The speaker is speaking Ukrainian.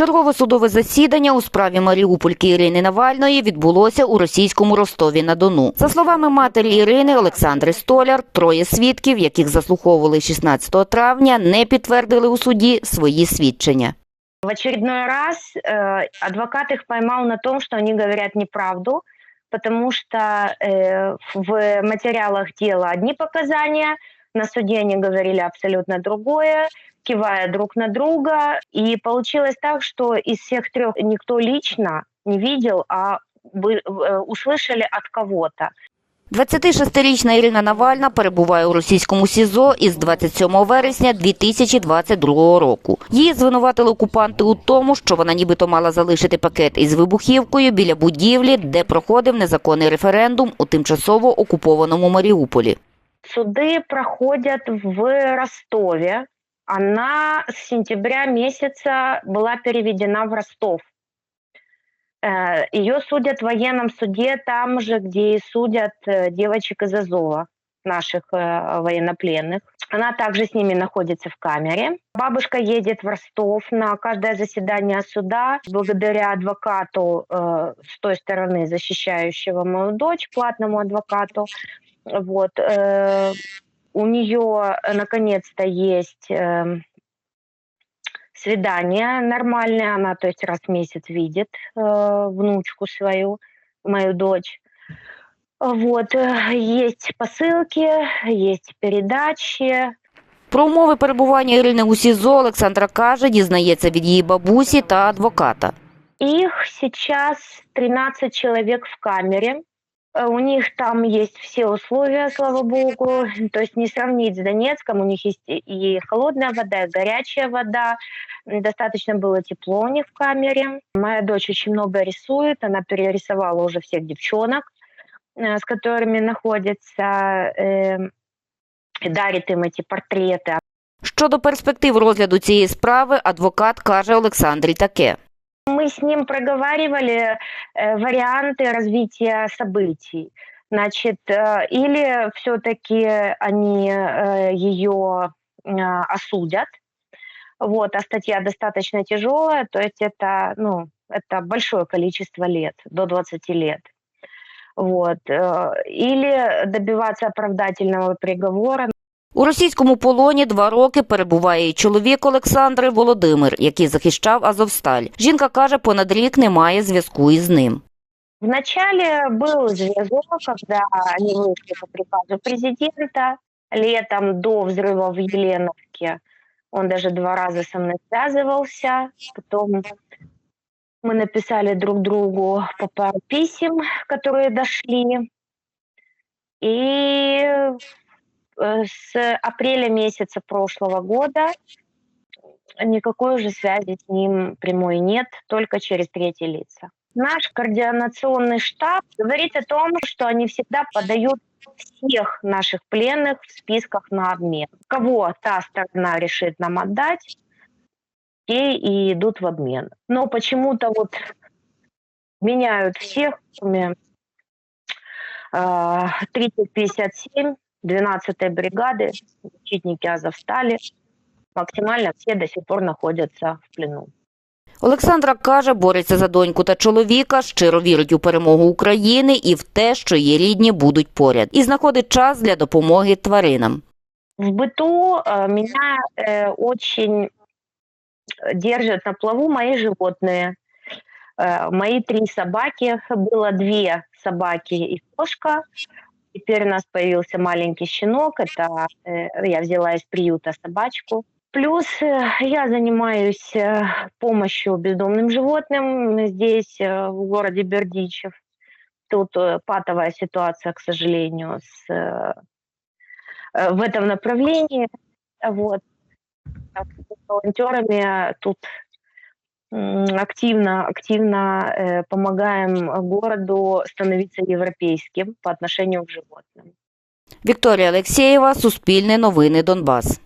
Чергове судове засідання у справі Маріупольки Ірини Навальної відбулося у російському Ростові на Дону. За словами матері Ірини Олександри Столяр, троє свідків, яких заслуховували 16 травня, не підтвердили у суді свої свідчення. В очередной раз э, адвокат их поймал на том, что они говорят неправду, потому что э, в материалах дела одни показания, на суде они говорили абсолютно другое, кивая друг на друга. И получилось так, что из всех трех никто лично не видел, а вы, э, услышали от кого-то. 26-річна Ірина Навальна перебуває у російському СІЗО із 27 вересня 2022 року. Її звинуватили окупанти у тому, що вона нібито мала залишити пакет із вибухівкою біля будівлі, де проходив незаконний референдум у тимчасово окупованому Маріуполі. Суды проходят в Ростове. Она с сентября месяца была переведена в Ростов. Э, Ее судят в военном суде там же, где и судят э, девочек из Азова, наших э, военнопленных. Она также с ними находится в камере. Бабушка едет в Ростов на каждое заседание суда. Благодаря адвокату э, с той стороны, защищающего мою дочь, платному адвокату, вот, э, у нее э, наконец-то есть э, свидание нормальное, она, то есть раз в месяц видит э, внучку свою, мою дочь. Вот, э, есть посылки, есть передачи, Про умови перебування Ірини у СІЗО Олександра каже, дізнається від її бабусі та адвоката. Их сейчас 13 человек в камере. Э, У них там есть все условия, слава богу. То есть не сравнить с Донецком. У них есть и- и холодная вода, и горячая вода. М, Достаточно было тепло у них в камере. Моя дочь очень много рисует. Она перерисовала уже всех девчонок, э, с которыми находится, э, и дарит им эти портреты. Щодо перспектив розгляду цієї справи, адвокат каже Олександрі таке. Мы с ним проговаривали э, варианты развития событий. Значит, э, или все-таки они э, ее осудят. Вот, а статья достаточно тяжелая, то есть это, ну, это большое количество лет, до 20 лет. Вот. Или добиваться оправдательного приговора, У російському полоні два роки перебуває і чоловік Олександри Володимир, який захищав Азовсталь. Жінка каже, понад рік немає зв'язку із ним. Вначале был зв'язок, когда они вышли по приказу президента. Летом до взрыва в Еленовке он даже два раза со мной связывался. Потом мы написали друг другу по пару писем, которые дошли. И э, С апреля месяца прошлого года никакой уже связи с ним прямой нет, только через третьи лица. Наш координационный штаб говорит о том, что они всегда подают всех наших пленных в списках на обмен. Кого та сторона решит нам отдать, те и идут в обмен. Но почему-то вот меняют всех, кроме э, 3057, 12-й бригады, защитники Азовстали. Максимально все до сих пор находятся в плену. Олександра каже, бореться за доньку та чоловіка, щиро вірить у перемогу України і в те, що її рідні будуть поряд, і знаходить час для допомоги тваринам. В быту э, меня э, очень держат на плаву мои животные. Э, мои три собаки. Было две собаки и кошка. Теперь у нас появился маленький щенок. Это э, я взяла из приюта собачку. Плюс э, я занимаюсь э, помощью бездомным животным здесь, в городе Бердичев. Тут патовая ситуация, к сожалению, с в этом направлении. Вот. С волонтерами тут активно, активно э, помогаем городу становиться европейским по отношению к животным. Вікторія Алексєєва, Суспільне новини Донбас.